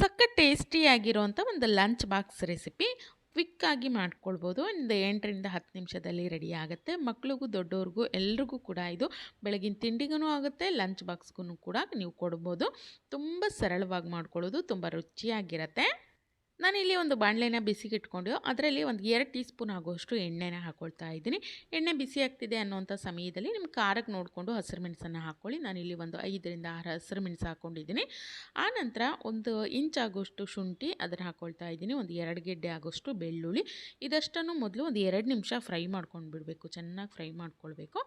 ಸಖತ್ ಟೇಸ್ಟಿಯಾಗಿರುವಂಥ ಒಂದು lunch box recipe ಕ್ವಿಕ್ಕಾಗಿ ಮಾಡ್ಕೊಳ್ಬೋದು. ಒಂದು ಎಂಟರಿಂದ ಹತ್ತು ನಿಮಿಷದಲ್ಲಿ ರೆಡಿ ಆಗುತ್ತೆ. ಮಕ್ಳಿಗೂ ದೊಡ್ಡವ್ರಿಗೂ ಎಲ್ರಿಗೂ ಕೂಡ ಇದು ಬೆಳಗಿನ ತಿಂಡಿಗೂ ಆಗುತ್ತೆ ಲಂಚ್ ಬಾಕ್ಸ್ಗೂ ಕೂಡ ನೀವು ಕೊಡ್ಬೋದು. ತುಂಬ ಸರಳವಾಗಿ ಮಾಡ್ಕೊಳ್ಳೋದು, ತುಂಬ ರುಚಿಯಾಗಿರುತ್ತೆ. ನಾನಿಲ್ಲಿ ಒಂದು ಬಾಣಲೆನ ಬಿಸಿಗಿಟ್ಕೊಂಡು, ಅದರಲ್ಲಿ ಒಂದು ಎರಡು ಟೀ ಸ್ಪೂನ್ ಆಗುವಷ್ಟು ಎಣ್ಣೆನ ಹಾಕ್ಕೊಳ್ತಾ ಇದ್ದೀನಿ. ಎಣ್ಣೆ ಬಿಸಿ ಆಗ್ತಿದೆ ಅನ್ನೋಂಥ ಸಮಯದಲ್ಲಿ ನಿಮ್ಮ ಖಾರಕ್ಕೆ ನೋಡಿಕೊಂಡು ಹಸಿರು ಮೆಣಸನ್ನು ಹಾಕ್ಕೊಳ್ಳಿ. ನಾನಿಲ್ಲಿ ಒಂದು ಐದರಿಂದ ಆರು ಹಸಿರು ಮೆಣಸು ಹಾಕ್ಕೊಂಡಿದ್ದೀನಿ ಆನಂತರ ಒಂದು ಇಂಚ್ ಆಗೋಷ್ಟು ಶುಂಠಿ ಅದನ್ನು ಹಾಕ್ಕೊಳ್ತಾ ಇದ್ದೀನಿ. ಒಂದು ಎರಡು ಗೆಡ್ಡೆ ಆಗೋಷ್ಟು ಬೆಳ್ಳುಳ್ಳಿ. ಇದಷ್ಟನ್ನು ಮೊದಲು ಒಂದು ಎರಡು ನಿಮಿಷ ಫ್ರೈ ಮಾಡ್ಕೊಂಡು ಬಿಡಬೇಕು. ಚೆನ್ನಾಗಿ ಫ್ರೈ ಮಾಡ್ಕೊಳ್ಬೇಕು.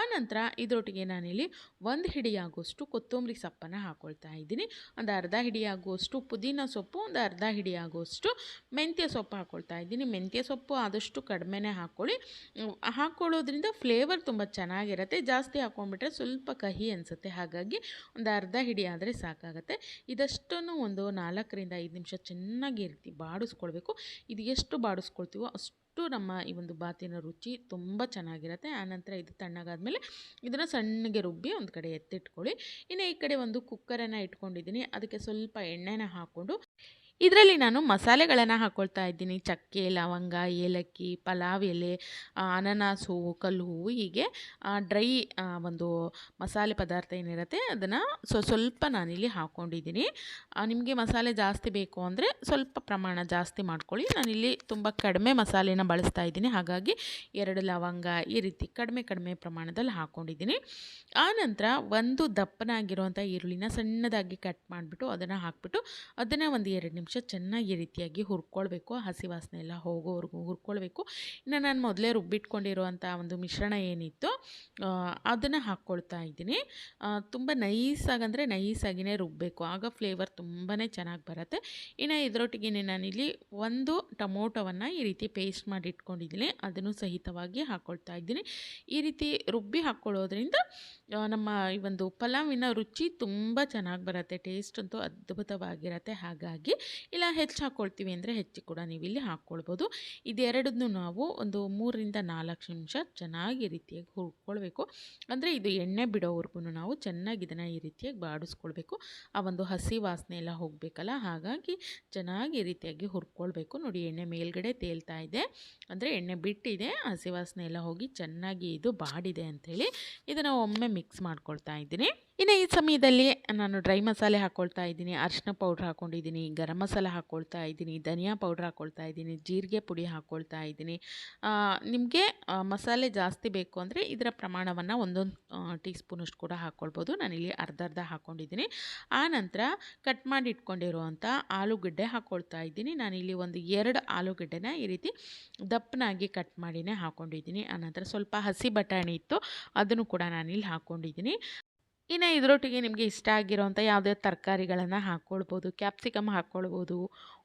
ಆನಂತರ ಇದರೊಟ್ಟಿಗೆ ನಾನಿಲ್ಲಿ ಒಂದು ಹಿಡಿ ಆಗೋಷ್ಟು ಕೊತ್ತಂಬರಿ ಸೊಪ್ಪನ್ನು ಹಾಕ್ಕೊಳ್ತಾ ಇದ್ದೀನಿ. ಒಂದು ಅರ್ಧ ಹಿಡಿ ಆಗುವಷ್ಟು ಪುದೀನ ಸೊಪ್ಪು, ಒಂದು ಅರ್ಧ ಹಿಡಿ ಆಗುವಷ್ಟು ಮೆಂತ್ಯ ಸೊಪ್ಪು ಹಾಕ್ಕೊಳ್ತಾ ಇದ್ದೀನಿ. ಮೆಂತ್ಯ ಸೊಪ್ಪು ಆದಷ್ಟು ಕಡಿಮೆನೇ ಹಾಕ್ಕೊಳ್ಳಿ ಹಾಕ್ಕೊಳ್ಳೋದ್ರಿಂದ ಫ್ಲೇವರ್ ತುಂಬ ಚೆನ್ನಾಗಿರುತ್ತೆ. ಜಾಸ್ತಿ ಹಾಕ್ಕೊಂಡ್ಬಿಟ್ರೆ ಸ್ವಲ್ಪ ಕಹಿ ಅನಿಸುತ್ತೆ. ಹಾಗಾಗಿ ಒಂದು ಅರ್ಧ ಹಿಡಿ ಆದರೆ ಸಾಕಾಗುತ್ತೆ. ಇದಷ್ಟನ್ನು ಒಂದು ನಾಲ್ಕರಿಂದ ಐದು ನಿಮಿಷ ಚೆನ್ನಾಗಿ ಇರ್ತಿ ರೀತಿ ಬಾಡಿಸ್ಕೊಳ್ಬೇಕು. ಇದು ಎಷ್ಟು ಬಾಡಿಸ್ಕೊಳ್ತೀವೋ ಅಷ್ಟು ನಮ್ಮ ಈ ಒಂದು ಬಾತಿನ ರುಚಿ ತುಂಬ ಚೆನ್ನಾಗಿರುತ್ತೆ. ಆನಂತರ ಇದು ತಣ್ಣಗಾದಮೇಲೆ ಇದನ್ನು ಸಣ್ಣಗೆ ರುಬ್ಬಿ ಒಂದು ಕಡೆ ಎತ್ತಿಟ್ಕೊಳ್ಳಿ. ಇನ್ನು ಈ ಕಡೆ ಒಂದು ಕುಕ್ಕರನ್ನು ಇಟ್ಕೊಂಡಿದ್ದೀನಿ. ಅದಕ್ಕೆ ಸ್ವಲ್ಪ ಎಣ್ಣೆನ ಹಾಕ್ಕೊಂಡು ಇದರಲ್ಲಿ ನಾನು ಮಸಾಲೆಗಳನ್ನು ಹಾಕ್ಕೊಳ್ತಾ ಇದ್ದೀನಿ. ಚಕ್ಕೆ, ಲವಂಗ, ಏಲಕ್ಕಿ, ಪಲಾವ್, ಎಲೆ ಅನನಾಸ್ ಹೂವು ಕಲ್ಲು ಹೂವು ಹೀಗೆ ಡ್ರೈ ಒಂದು ಮಸಾಲೆ ಪದಾರ್ಥ ಏನಿರುತ್ತೆ ಅದನ್ನು ಸೊ, ಸ್ವಲ್ಪ ನಾನಿಲ್ಲಿ ಹಾಕ್ಕೊಂಡಿದ್ದೀನಿ ನಿಮಗೆ ಮಸಾಲೆ ಜಾಸ್ತಿ ಬೇಕು ಅಂದರೆ ಸ್ವಲ್ಪ ಪ್ರಮಾಣ ಜಾಸ್ತಿ ಮಾಡ್ಕೊಳ್ಳಿ. ನಾನಿಲ್ಲಿ ತುಂಬ ಕಡಿಮೆ ಮಸಾಲೆನ ಬಳಸ್ತಾ ಇದ್ದೀನಿ. ಹಾಗಾಗಿ ಎರಡು ಲವಂಗ ಈ ರೀತಿ ಕಡಿಮೆ ಕಡಿಮೆ ಪ್ರಮಾಣದಲ್ಲಿ ಹಾಕ್ಕೊಂಡಿದ್ದೀನಿ ಆನಂತರ ಒಂದು ದಪ್ಪನಾಗಿರುವಂಥ ಈರುಳ್ಳಿನ ಸಣ್ಣದಾಗಿ ಕಟ್ ಮಾಡಿಬಿಟ್ಟು ಅದನ್ನು ಹಾಕ್ಬಿಟ್ಟು ಅದನ್ನು ಒಂದು ಎರಡು ಚೆನ್ನಾಗಿ ಈ ರೀತಿಯಾಗಿ ಹುರ್ಕೊಳ್ಬೇಕು, ಹಸಿ ವಾಸನೆ ಎಲ್ಲ ಹೋಗೋವರೆಗೂ ಹುರ್ಕೊಳ್ಬೇಕು. ಇನ್ನು ನಾನು ಮೊದಲೇ ರುಬ್ಬಿಟ್ಕೊಂಡಿರುವಂಥ ಒಂದು ಮಿಶ್ರಣ ಏನಿತ್ತು ಅದನ್ನು ಹಾಕ್ಕೊಳ್ತಾ ಇದ್ದೀನಿ. ತುಂಬ ನೈಸಾಗಂದರೆ ನೈಸಾಗಿಯೇ ರುಬ್ಬಬೇಕು ಆಗ ಫ್ಲೇವರ್ ತುಂಬಾ ಚೆನ್ನಾಗಿ ಬರುತ್ತೆ. ಇನ್ನು ಇದರೊಟ್ಟಿಗೆ ನಾನಿಲ್ಲಿ ಒಂದು ಟೊಮೊಟೊವನ್ನು ಈ ರೀತಿ ಪೇಸ್ಟ್ ಮಾಡಿ ಇಟ್ಕೊಂಡಿದ್ದೀನಿ ಅದನ್ನು ಸಹಿತವಾಗಿ ಹಾಕ್ಕೊಳ್ತಾ ಇದ್ದೀನಿ. ಈ ರೀತಿ ರುಬ್ಬಿ ಹಾಕ್ಕೊಳ್ಳೋದ್ರಿಂದ ನಮ್ಮ ಈ ಒಂದು ಪಲಾವಿನ ರುಚಿ ತುಂಬ ಚೆನ್ನಾಗಿ ಬರುತ್ತೆ. ಟೇಸ್ಟ್ ಅಂತೂ ಅದ್ಭುತವಾಗಿರುತ್ತೆ. ಹಾಗಾಗಿ ಇಲ್ಲ ಹೆಚ್ಚು ಹಾಕ್ಕೊಳ್ತೀವಿ ಅಂದರೆ ಹೆಚ್ಚು ಕೂಡ ನೀವು ಇಲ್ಲಿ ಹಾಕ್ಕೊಳ್ಬೋದು ಇದೆರಡನ್ನೂ ನಾವು ಒಂದು ಮೂರರಿಂದ ನಾಲ್ಕು ನಿಮಿಷ ಚೆನ್ನಾಗಿ ರೀತಿಯಾಗಿ ಹುರ್ಕೊಳ್ಬೇಕು. ಅಂದರೆ ಇದು ಎಣ್ಣೆ ಬಿಡೋವರೆಗೂ ನಾವು ಚೆನ್ನಾಗಿ ಇದನ್ನು ಈ ರೀತಿಯಾಗಿ ಬಾಡಿಸ್ಕೊಳ್ಬೇಕು. ಆ ಒಂದು ಹಸಿ ವಾಸನೆ ಎಲ್ಲ ಹೋಗಬೇಕಲ್ಲ, ಹಾಗಾಗಿ ಚೆನ್ನಾಗಿ ಈ ರೀತಿಯಾಗಿ ಹುರ್ಕೊಳ್ಬೇಕು. ನೋಡಿ ಎಣ್ಣೆ ಮೇಲ್ಗಡೆ ತೇಲ್ತಾ ಇದೆ. ಅಂದರೆ ಎಣ್ಣೆ ಬಿಟ್ಟಿದೆ, ಹಸಿ ವಾಸನೆ ಎಲ್ಲ ಹೋಗಿ ಚೆನ್ನಾಗಿ ಇದು ಬಾಡಿದೆ ಅಂಥೇಳಿ ಇದನ್ನು ಒಮ್ಮೆ ಮಿಕ್ಸ್ ಮಾಡ್ಕೊಳ್ತಾ ಇದ್ದೀನಿ. ಇನ್ನು ಈ ಸಮಯದಲ್ಲಿ ನಾನು ಡ್ರೈ ಮಸಾಲೆ ಹಾಕ್ಕೊಳ್ತಾ ಇದ್ದೀನಿ ಅರಿಶಿನ ಪೌಡ್ರ್ ಹಾಕ್ಕೊಂಡಿದ್ದೀನಿ ಗರಂ ಮಸಾಲೆ ಹಾಕ್ಕೊಳ್ತಾ ಇದ್ದೀನಿ, ಧನಿಯಾ ಪೌಡ್ರ್ ಹಾಕ್ಕೊಳ್ತಾ ಇದ್ದೀನಿ, ಜೀರಿಗೆ ಪುಡಿ ಹಾಕ್ಕೊಳ್ತಾ ಇದ್ದೀನಿ. ನಿಮಗೆ ಮಸಾಲೆ ಜಾಸ್ತಿ ಬೇಕು ಅಂದರೆ ಇದರ ಪ್ರಮಾಣವನ್ನು ಒಂದೊಂದು ಟೀ ಸ್ಪೂನಷ್ಟು ಕೂಡ ಹಾಕ್ಕೊಳ್ಬೋದು ನಾನಿಲ್ಲಿ ಅರ್ಧ ಅರ್ಧ ಹಾಕ್ಕೊಂಡಿದ್ದೀನಿ ಆನಂತರ ಕಟ್ ಮಾಡಿ ಇಟ್ಕೊಂಡಿರುವಂಥ ಆಲೂಗಡ್ಡೆ ಹಾಕ್ಕೊಳ್ತಾ ಇದ್ದೀನಿ. ನಾನಿಲ್ಲಿ ಒಂದು ಎರಡು ಆಲೂಗಡ್ಡೆನ ಈ ರೀತಿ ದಪ್ಪನಾಗಿ ಕಟ್ ಮಾಡಿನೇ ಹಾಕ್ಕೊಂಡಿದ್ದೀನಿ ಆನಂತರ ಸ್ವಲ್ಪ ಹಸಿ ಬಟಾಣಿ ಇತ್ತು, ಅದನ್ನು ಕೂಡ ನಾನಿಲ್ಲಿ ಹಾಕ್ಕೊಂಡಿದ್ದೀನಿ ಇನ್ನು ಇದರೊಟ್ಟಿಗೆ ನಿಮಗೆ ಇಷ್ಟ ಆಗಿರೋಂಥ ಯಾವುದೇ ತರಕಾರಿಗಳನ್ನು ಹಾಕ್ಕೊಳ್ಬೋದು, ಕ್ಯಾಪ್ಸಿಕಮ್ ಹಾಕ್ಕೊಳ್ಬೋದು,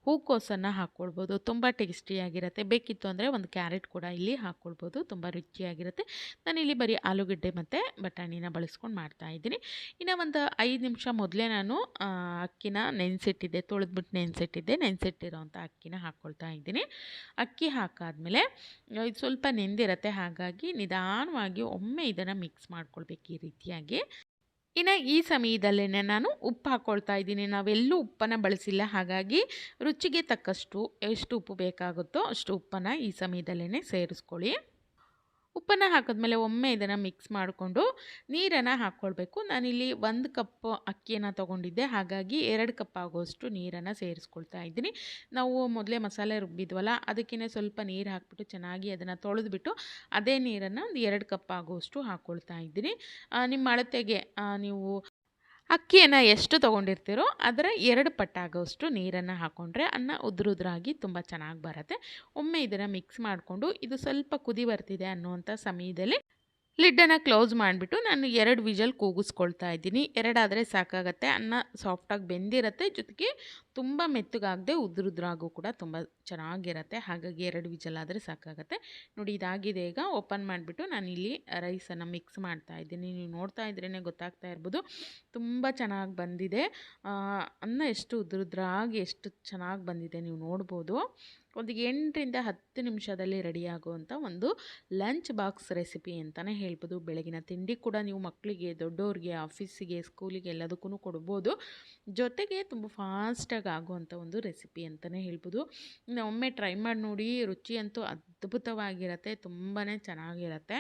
ಹೂಕೋಸನ್ನು ಹಾಕ್ಕೊಳ್ಬೋದು, ತುಂಬ ಟೇಸ್ಟಿಯಾಗಿರುತ್ತೆ. ಬೇಕಿತ್ತು ಅಂದರೆ ಒಂದು ಕ್ಯಾರೆಟ್ ಕೂಡ ಇಲ್ಲಿ ಹಾಕ್ಕೊಳ್ಬೋದು, ತುಂಬ ರುಚಿಯಾಗಿರುತ್ತೆ. ನಾನಿಲ್ಲಿ ಬರೀ ಆಲೂಗಡ್ಡೆ ಮತ್ತು ಬಟಾಣಿನ ಬಳಸ್ಕೊಂಡು ಮಾಡ್ತಾಯಿದ್ದೀನಿ ಇನ್ನು ಒಂದು ಐದು ನಿಮಿಷ ಮೊದಲೇ ನಾನು ಅಕ್ಕಿನ ನೆನೆಸಿಟ್ಟಿದ್ದೆ, ತೊಳೆದ್ಬಿಟ್ಟು ನೆನೆಸಿಟ್ಟಿದ್ದೆ, ನೆನೆಸಿಟ್ಟಿರೋಂಥ ಅಕ್ಕಿನ ಹಾಕ್ಕೊಳ್ತಾ ಇದ್ದೀನಿ. ಅಕ್ಕಿ ಹಾಕಾದಮೇಲೆ ಇದು ಸ್ವಲ್ಪ ನೆಂದಿರುತ್ತೆ, ಹಾಗಾಗಿ ನಿಧಾನವಾಗಿ ಒಮ್ಮೆ ಇದನ್ನು ಮಿಕ್ಸ್ ಮಾಡ್ಕೊಳ್ಬೇಕು ಈ ರೀತಿಯಾಗಿ. ಇನ್ನು ಈ ಸಮಯದಲ್ಲೇ ನಾನು ಉಪ್ಪು ಹಾಕ್ಕೊಳ್ತಾ ಇದ್ದೀನಿ. ನಾವೆಲ್ಲೂ ಉಪ್ಪನ್ನು ಬಳಸಿಲ್ಲ. ಹಾಗಾಗಿ ರುಚಿಗೆ ತಕ್ಕಷ್ಟು ಎಷ್ಟು ಉಪ್ಪು ಬೇಕಾಗುತ್ತೋ ಅಷ್ಟು ಉಪ್ಪನ್ನು ಈ ಸಮಯದಲ್ಲೇ ಸೇರಿಸ್ಕೊಳ್ಳಿ. ಉಪ್ಪನ್ನು ಹಾಕಿದ್ಮೇಲೆ ಒಮ್ಮೆ ಇದನ್ನು ಮಿಕ್ಸ್ ಮಾಡಿಕೊಂಡು ನೀರನ್ನು ಹಾಕ್ಕೊಳ್ಬೇಕು. ನಾನಿಲ್ಲಿ ಒಂದು ಕಪ್ ಅಕ್ಕಿಯನ್ನು ತೊಗೊಂಡಿದ್ದೆ. ಹಾಗಾಗಿ ಎರಡು ಕಪ್ ಆಗೋಷ್ಟು ನೀರನ್ನು ಸೇರಿಸ್ಕೊಳ್ತಾ ಇದ್ದೀನಿ. ನಾವು ಮೊದಲೇ ಮಸಾಲೆ ರುಬ್ಬಿದ್ವಲ್ಲ ಅದಕ್ಕೇ ಸ್ವಲ್ಪ ನೀರು ಹಾಕ್ಬಿಟ್ಟು ಚೆನ್ನಾಗಿ ಅದನ್ನು ತೊಳೆದ್ಬಿಟ್ಟು ಅದೇ ನೀರನ್ನು ಒಂದು ಎರಡು ಕಪ್ ಆಗೋಷ್ಟು ಹಾಕ್ಕೊಳ್ತಾ ಇದ್ದೀನಿ. ನಿಮ್ಮ ಅಳತೆಗೆ ನೀವು ಅಕ್ಕಿಯನ್ನು ಎಷ್ಟು ತೊಗೊಂಡಿರ್ತೀರೋ ಅದರ ಎರಡು ಪಟ್ಟಾಗೋಷ್ಟು ನೀರನ್ನು ಹಾಕ್ಕೊಂಡ್ರೆ ಅನ್ನ ಉದ್ರುದ್ರಾಗಿ ತುಂಬ ಚೆನ್ನಾಗಿ ಬರುತ್ತೆ. ಒಮ್ಮೆ ಇದನ್ನು ಮಿಕ್ಸ್ ಮಾಡಿಕೊಂಡು ಇದು ಸ್ವಲ್ಪ ಕುದಿ ಬರ್ತಿದೆ ಅನ್ನುವಂಥ ಸಮಯದಲ್ಲಿ ಲಿಡ್ಡನ್ನು ಕ್ಲೋಸ್ ಮಾಡಿಬಿಟ್ಟು ನಾನು ಎರಡು ವಿಜಲ್ ಕೂಗಿಸ್ಕೊಳ್ತಾ ಇದ್ದೀನಿ. ಎರಡಾದರೆ ಸಾಕಾಗತ್ತೆ, ಅನ್ನ ಸಾಫ್ಟಾಗಿ ಬೆಂದಿರುತ್ತೆ, ಜೊತೆಗೆ ತುಂಬ ಮೆತ್ತಗಾಗದೆ ಉದುರುದ್ರಾಗೂ ಕೂಡ ತುಂಬ ಚೆನ್ನಾಗಿರುತ್ತೆ. ಹಾಗಾಗಿ ಎರಡು ವಿಜಲ್ ಆದರೆ ಸಾಕಾಗತ್ತೆ. ನೋಡಿ, ಇದಾಗಿದೆ ಈಗ. ಓಪನ್ ಮಾಡಿಬಿಟ್ಟು ಇಲ್ಲಿ ರೈಸನ್ನು ಮಿಕ್ಸ್ ಮಾಡ್ತಾ ಇದ್ದೀನಿ. ನೀವು ನೋಡ್ತಾ ಇದ್ರೇ ಗೊತ್ತಾಗ್ತಾ ಇರ್ಬೋದು, ತುಂಬ ಚೆನ್ನಾಗಿ ಬಂದಿದೆ. ಅನ್ನ ಎಷ್ಟು ಉದ್ರುದ್ರಾಗಿ ಎಷ್ಟು ಚೆನ್ನಾಗಿ ಬಂದಿದೆ ನೀವು ನೋಡ್ಬೋದು. ಒಂದು ಎಂಟರಿಂದ ಹತ್ತು ನಿಮಿಷದಲ್ಲಿ ರೆಡಿಯಾಗುವಂಥ ಒಂದು ಲಂಚ್ ಬಾಕ್ಸ್ ರೆಸಿಪಿ ಅಂತಲೇ ಹೇಳ್ಬೋದು. ಬೆಳಗಿನ ತಿಂಡಿ ಕೂಡ ನೀವು ಮಕ್ಕಳಿಗೆ ದೊಡ್ಡವ್ರಿಗೆ, ಆಫೀಸಿಗೆ, ಸ್ಕೂಲಿಗೆ ಎಲ್ಲದಕ್ಕೂ ಕೊಡ್ಬೋದು. ಜೊತೆಗೆ ತುಂಬ ಫಾಸ್ಟಾಗಿ ಆಗುವಂಥ ಒಂದು ರೆಸಿಪಿ ಅಂತಲೇ ಹೇಳ್ಬೋದು. ಒಮ್ಮೆ ಟ್ರೈ ಮಾಡಿ ನೋಡಿ ರುಚಿ ಅಂತೂ ಅದ್ಭುತವಾಗಿರುತ್ತೆ ತುಂಬಾ ಚೆನ್ನಾಗಿರುತ್ತೆ.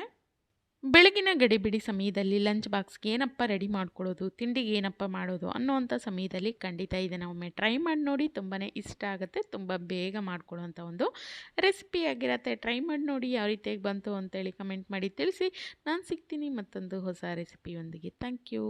ಬೆಳಗಿನ ಗಡಿಬಿಡಿ ಸಮಯದಲ್ಲಿ ಲಂಚ್ ಬಾಕ್ಸ್ಗೆ ಏನಪ್ಪ ರೆಡಿ ಮಾಡ್ಕೊಳ್ಳೋದು ತಿಂಡಿಗೆ ಏನಪ್ಪ ಮಾಡೋದು ಅನ್ನೋವಂಥ ಸಮಯದಲ್ಲಿ ಖಂಡಿತ ಇದನ್ನು ಒಮ್ಮೆ ಟ್ರೈ ಮಾಡಿ ನೋಡಿ ತುಂಬಾ ಇಷ್ಟ ಆಗುತ್ತೆ. ತುಂಬ ಬೇಗ ಮಾಡ್ಕೊಳ್ಳೋವಂಥ ಒಂದು ರೆಸಿಪಿ ಆಗಿರತ್ತೆ. ಟ್ರೈ ಮಾಡಿ ನೋಡಿ ಯಾವ ರೀತಿಯಾಗಿ ಬಂತು ಅಂತೇಳಿ ಕಮೆಂಟ್ ಮಾಡಿ ತಿಳಿಸಿ. ನಾನು ಸಿಗ್ತೀನಿ ಮತ್ತೊಂದು ಹೊಸ ರೆಸಿಪಿಯೊಂದಿಗೆ. Thank you.